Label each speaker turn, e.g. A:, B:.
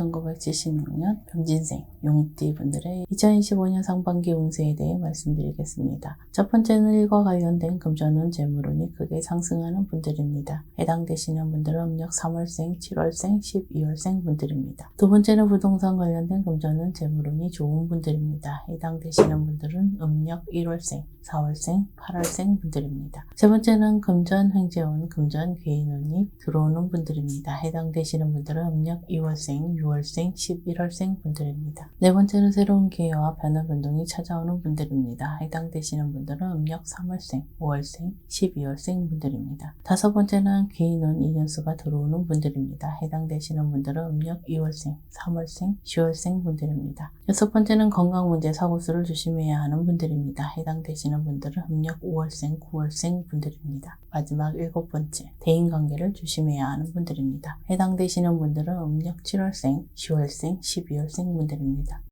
A: 1976년 병진생 용띠 분들의 2025년 상반기 운세에 대해 말씀드리겠습니다. 첫 번째는 일과 관련된 금전운 재물운이 크게 상승하는 분들입니다. 해당되시는 분들은 음력 3월생, 7월생, 12월생 분들입니다. 두 번째는 부동산 관련된 금전운 재물운이 좋은 분들입니다. 해당되시는 분들은 음력 1월생, 4월생, 8월생 분들입니다. 세 번째는 금전 횡재운, 금전 개인운이 들어오는 분들입니다. 해당되시는 분들은 음력 2월생, 6월생, 11월생 분들입니다. 네 번째는 새로운 기회와 변화 변동이 찾아오는 분들입니다. 해당되시는 분들은 음력 3월생, 5월생, 12월생 분들입니다. 다섯 번째는 개인운 인연수가 들어오는 분들입니다. 해당되시는 분들은 음력 2월생, 3월생, 10월생 분들입니다. 여섯 번째는 건강 문제 사고수를 조심해야 하는 분들입니다. 해당되시는 분들은 음력 5월생, 9월생 분들입니다. 마지막 일곱 번째, 대인관계를 조심해야 하는 분들입니다. 해당되시는 분들은 음력 7월 생, 10월생, 12월생 분들입니다.